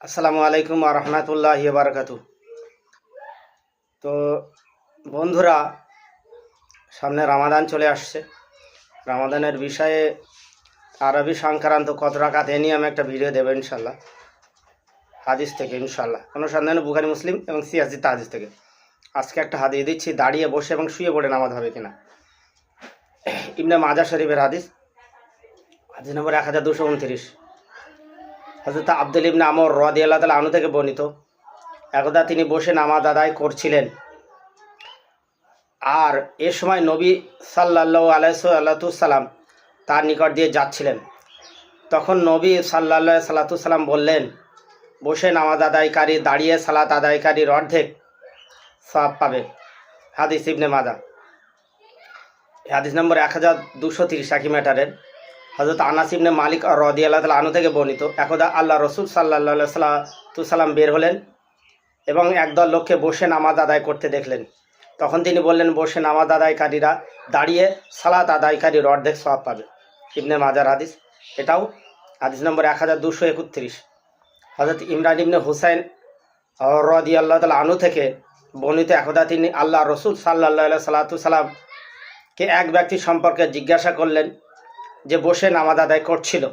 আসসালামু আলাইকুম রহমতুল্লাহ বারকাতু তো বন্ধুরা, সামনে রামাদান চলে আসছে। রামাদানের বিষয়ে আরবি সংক্রান্ত কত রাকাত এ নিয়ে আমি একটা ভিডিও দেবো ইনশাল্লাহ হাদিস থেকে ইনশাল্লাহ কোনো সন্দেহ বুখারি, মুসলিম এবং সিয়াসি হাদিস থেকে। আজকে একটা হাদিস দিচ্ছি, দাঁড়িয়ে বসে এবং শুয়ে পড়ে নামাজ হবে কিনা। ইবনে মাজা শরীফের হাদিস হাদিস নম্বর এক হাজার দুশো উনত্রিশ। হজরত আব্দুল ইবনে আমর রদি আল্লাহ তালা আনু থেকে বর্ণিত। একদা তিনি বসে নামাজ আদায় করছিলেন। আর এ সময় নবী সাল্লাহ আলাইসাল্লাতুসাল্লাম তার নিকট দিয়ে যাচ্ছিলেন। তখন নবী সাল্লাহ সাল্লাতুসাল্লাম বললেন, বসে নামাজ আদায়কারী দাঁড়িয়ে সালাত আদায়কারীর অর্ধেক সব পাবে। হাদিস ইবনে মাদা হাদিস নম্বর এক হাজার দুশো তিরিশ, একই ম্যাটারের। হজরত আনাস ইবনে মালিক রদি আল্লাহ তালা আনু থেকে বর্ণিত। একদা আল্লাহ রসুল সাল্লাহ সাল্লাম বের হলেন এবং একদল লোককে বসে নামাজ আদায় করতে দেখলেন। তখন তিনি বললেন, বসে নামাজ আদায়কারীরা দাঁড়িয়ে সালাত আদায়কারীর অর্ধেক সব পাবে। ইবনে মাজার হাদিস, এটাও হাদিস নম্বর এক হাজার দুশো একত্রিশ। হজরত ইমরান ইবনে হুসাইন রদি আল্লাহ তালা আনু থেকে বর্ণিত একদা তিনি আল্লাহ রসুল সাল্লাহ সাল্লাতু সাল্লামকে এক ব্যক্তি সম্পর্কে জিজ্ঞাসা করলেন যে বসে নামাজ আদায় করছিল।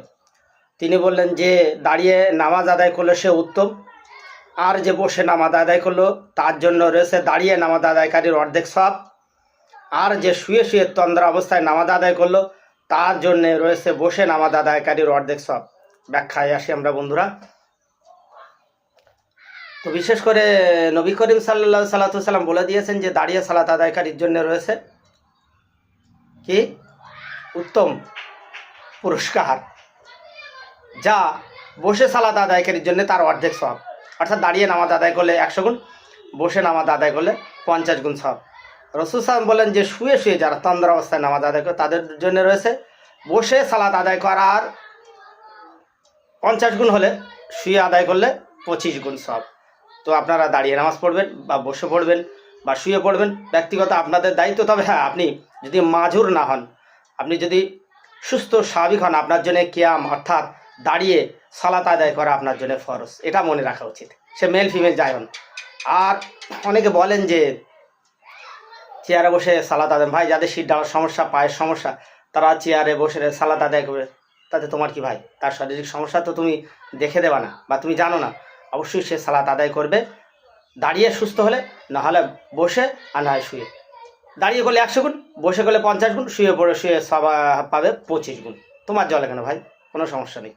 তিনি বললেন যে, দাঁড়িয়ে নামাজ আদায় করলে সে উত্তম। আর যে বসে নামাজ আদায় করল, তার জন্য রয়েছে দাঁড়িয়ে নামাজ আদায়কারীর অর্ধেক সব আর যে শুয়ে শুয়ে তন্দ্রা অবস্থায় নামাজ আদায় করল, তার জন্য রয়েছে বসে নামাজ আদায়কারীর অর্ধেক সব ব্যাখ্যায় আসি আমরা, বন্ধুরা। তো বিশেষ করে নবী করিম সাল্লা সাল্লাম বলে দিয়েছেন যে, দাঁড়িয়ে সালাত আদায়কারীর জন্য রয়েছে কি? উত্তম। পুরস্কার, যা বসে সালাদ আদায়কারীর জন্য তার অর্ধেক সব। অর্থাৎ দাঁড়িয়ে নামাজ আদায় করলে একশো গুণ, বসে নামাজ আদায় করলে পঞ্চাশ গুণ সব। রসুল সাহেব বলেন যে, শুয়ে শুয়ে যারা তন্দ্র অবস্থায় নামাজ আদায় করে, তাদের জন্য রয়েছে বসে সালাদ আদায় করার পঞ্চাশ গুণ হলে শুয়ে আদায় করলে পঁচিশ গুণ সব। তো আপনারা দাঁড়িয়ে নামাজ পড়বেন বা বসে পড়বেন বা শুয়ে পড়বেন, ব্যক্তিগত আপনাদের দায়িত্ব। তবে হ্যাঁ আপনি যদি মাজুর না হন, আপনি যদি সুস্থ, স্বাভাবিক হন। আপনার জন্য কেয়াম, অর্থাৎ দাঁড়িয়ে সালাত আদায় করা আপনার জন্য ফরজ। এটা মনে রাখা উচিত। সে মেল ফিমেল যাই হন। আর অনেকে বলেন যে চেয়ারে বসে সালাত আদায়, ভাই, যাদের সিট ডাওয়ার সমস্যা, পায়ের সমস্যা, তারা চেয়ারে বসে সালাত আদায় করবে। তাতে তোমার কি ভাই? তার শারীরিক সমস্যা তো তুমি দেখে দেবা না বা তুমি জানো না। অবশ্যই সে সালাত আদায় করবে। দাঁড়িয়ে সুস্থ হলে, না হলে বসে আর না হয় শুয়ে। দাঁড়িয়ে করলে একশো গুণ, বসে করলে পঞ্চাশ গুণ, শুয়ে পড়ে, শুয়ে সবা পাবে পঁচিশ গুণ। তোমার জলে কেন ভাই, কোনো সমস্যা নেই।